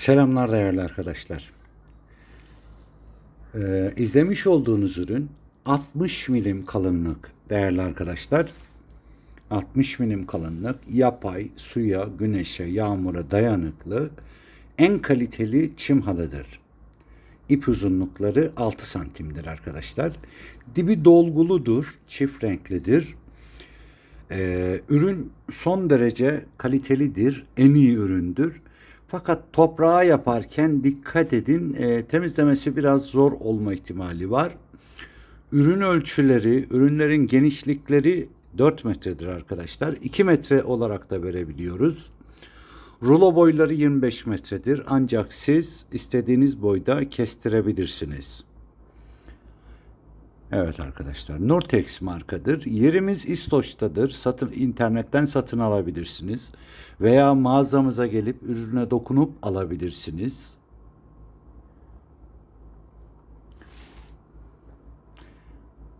Selamlar değerli arkadaşlar. Ee, izlemiş olduğunuz ürün 60 milim kalınlık değerli arkadaşlar. 60 milim kalınlık yapay suya, güneşe, yağmura dayanıklı en kaliteli çim halıdır. İp uzunlukları 6 santimdir arkadaşlar. Dibi dolguludur, çift renklidir. Ee, ürün son derece kalitelidir, en iyi üründür. Fakat toprağa yaparken dikkat edin, e, temizlemesi biraz zor olma ihtimali var. Ürün ölçüleri, ürünlerin genişlikleri 4 metredir arkadaşlar. 2 metre olarak da verebiliyoruz. Rulo boyları 25 metredir ancak siz istediğiniz boyda kestirebilirsiniz. Evet arkadaşlar. Nortex markadır. Yerimiz İstoç'tadır. Satın internetten satın alabilirsiniz veya mağazamıza gelip ürüne dokunup alabilirsiniz.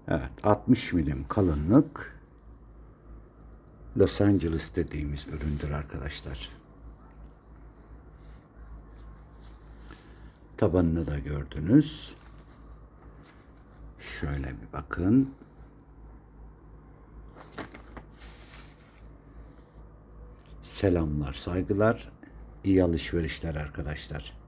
Evet, 60 milim kalınlık Los Angeles dediğimiz üründür arkadaşlar. Tabanını da gördünüz. Şöyle bir bakın. Selamlar, saygılar, iyi alışverişler arkadaşlar.